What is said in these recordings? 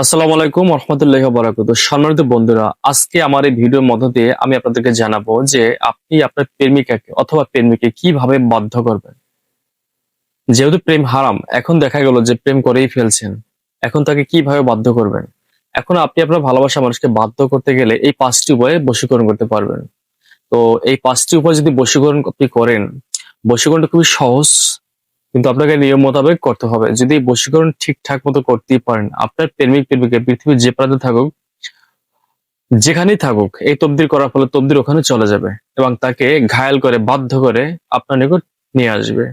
আসসালামু আলাইকুম রহমতুল্লাহ বরাকাত সম্মানিত বন্ধুরা, আজকে আমার এই ভিডিওর মধ্য দিয়ে আমি আপনাদেরকে জানাব যে আপনি আপনার প্রেমিকাকে অথবা প্রেমিকে কীভাবে বাধ্য করবেন। যেহেতু প্রেম হারাম, এখন দেখা গেল যে প্রেম করেই ফেলছেন, এখন তাকে কীভাবে বাধ্য করবেন? এখন আপনি আপনার ভালোবাসা মানুষকে বাধ্য করতে গেলে এই পাঁচটি উপায়ে বশীকরণ করতে পারবেন। তো এই পাঁচটি উপায় যদি বশীকরণ আপনি করেন, বশীকরণটা খুবই সহজ কিন্তু আপনাকে নিয়ম মোতাবেক করতে হবে। যদি বশীকরণ ঠিকঠাক মতো করতেই পারেন, আপনার প্রেমিক, প্রেমিকা, পৃথিবীর যে প্রান্তে থাকুক, যেখানেই থাকুক, এই তবদির করার ফলে তবদির ওখানে চলে যাবে এবং তাকে ঘায়াল করে, বাধ্য করে আপনার নিকট নিয়ে আসবে।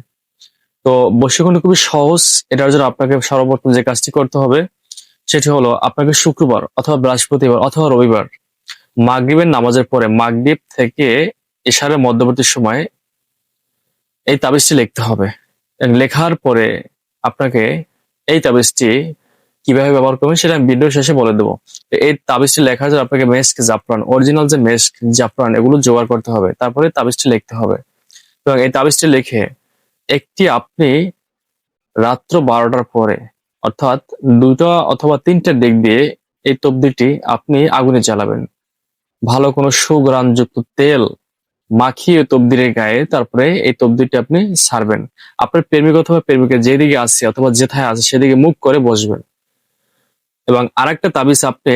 তো বশীকরণ খুবই সহজ। এটার জন্য আপনাকে সর্বপ্রথম যে কাজটি করতে হবে, সেটি হলো আপনাকে শুক্রবার অথবা বৃহস্পতিবার অথবা রবিবার মাগরিবের নামাজের পরে মাগরিব থেকে এশারের মধ্যবর্তী সময় এই তাবিজটি লিখতে হবে। লেখার পরে আপনাকে এই তাবিজটি কীভাবে ব্যবহার করবেন সেটা আমি ভিডিও শেষে বলে দেবো। এই তাবিজটি লেখার জন্য আপনাকে মেস্ক জাফরান অরিজিনাল যে মেস্ক জাফরান, এগুলো জোগাড় করতে হবে। তারপরে তাবিজটি লিখতে হবে। এবং এই তাবিজটি লিখে একটি আপনি রাত্র বারোটার পরে, অর্থাৎ দুটা অথবা তিনটার দিক দিয়ে এই তবদিটি আপনি আগুনে জ্বালাবেন। ভালো কোনো সুগ্রানযুক্ত তেল মাখিয়ে তবদিরের গায়ে তারপরে এই তবদিরটি আপনি ছাড়বেন আপনার প্রেমিক অথবা প্রেমিকা যেদিকে আছে অথবা যেথায় আছে সেদিকে মুখ করে বসবেন। এবং আরেকটা তাবিজ আপনি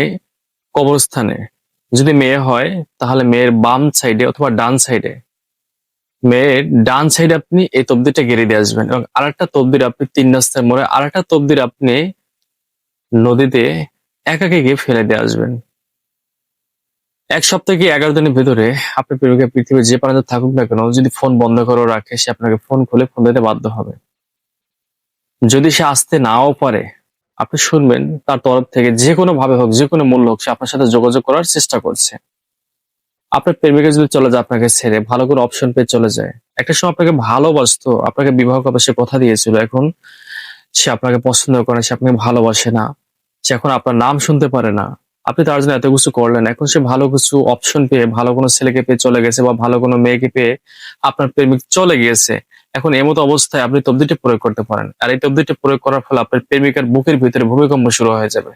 কবরস্থানে, যদি মেয়ে হয়, তাহলে মেয়ের বাম সাইডে অথবা ডান সাইডে, মেয়ের ডান সাইডে আপনি এই তবদিরটা গেড়ে দিয়ে আসবেন। এবং আরেকটা তবদির আপনি তিন রাস্তার মোড়ে, আরেকটা তবদির আপনি নদীতে একাকে গিয়ে ফেলে দিয়ে আসবেন। এক সপ্তাহ কি এগারো দিনের ভেতরে আপনার প্রেমিকা পৃথিবীর যে প্রান্তে থাকুক না কেন, যদি ফোন বন্ধ করে রাখে সে আপনাকে ফোন খুলে ফোন দিতে বাধ্য হবে। যদি সে আসতে নাও পারে, আপনি শুনবেন তার তরফ থেকে যে কোনো ভাবে হোক, যে কোনো মূল্য হোক, সে আপনার সাথে যোগাযোগ করার চেষ্টা করছে। আপনার প্রেমিকা যদি চলে যায় আপনাকে ছেড়ে, ভালো করে অপশন পেয়ে চলে যায়। একটা সময় আপনাকে ভালোবাসতো, আপনাকে বিবাহ করবে সে কথা দিয়েছিল, এখন সে আপনাকে পছন্দ করে সে আপনাকে ভালোবাসে না। সে এখন আপনার নাম শুনতে পারে না। আপনি তার জন্য এত কিছু করলেন। এখন সে ভালো কিছু অপশন পেয়ে, ভালো কোনো ছেলেকে পেয়ে চলে গেছে বা ভালো কোনো মেয়েকে পেয়ে আপনার প্রেমিক চলে গিয়েছে। এখন এমতো অবস্থায় আপনি তবদিটি প্রয়োগ করতে পারেন। আর এই তবদিটি প্রয়োগ করার ফলে আপনার প্রেমিকার বুকের ভিতরে ভূমিকম্প শুরু হয়ে যাবে।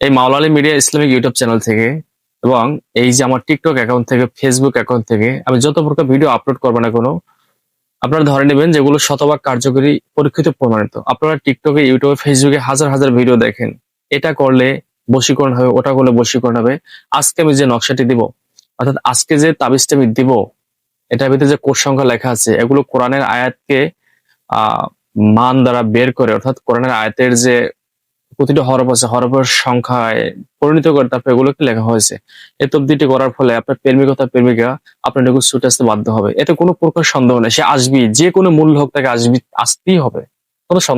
এই Moulali media Islamic YouTube channel থেকে এবং এই যে আমার টিকটক অ্যাকাউন্ট থেকে ফেসবুক অ্যাকাউন্ট থেকে আমি যত প্রকার ভিডিও আপলোড করব না কোনো, আপনারা ধরে নেবেন যেগুলো শতভাগ কার্যকরী, পরীক্ষিত, প্রমাণিত। আপনারা টিকটকে, ইউটিউবে ফেসবুকে হাজার হাজার ভিডিও দেখেন। এটা করলে বশীকরণ হবে, ওটা করলে বশীকরণ হবে। আজকে আমি যে নকশাটি দিব, অর্থাৎ আজকে যে তাবিজটা আমি দিব, এটার ভিতরে যে কোড সংখ্যা লেখা আছে, এগুলো কোরআনের আয়াতকে মান দ্বারা বের করে, অর্থাৎ কোরআনের আয়াতের যে প্রতিটা হরফ আছে, হরফের সংখ্যায় পরিণত করে তারপর এগুলোকে লেখা হয়েছে। এই তবদিটি করার ফলে আপনার প্রেমিকতা, প্রেমিকা, আপনার নিকট ছুটে আসতে বাধ্য হবে। এতে কোনো প্রকার সন্দেহ নেই, সে আসবি যে কোনো মূল্য হোক তাকে আসবি, আসতেই হবে। কোনো সন্দেহ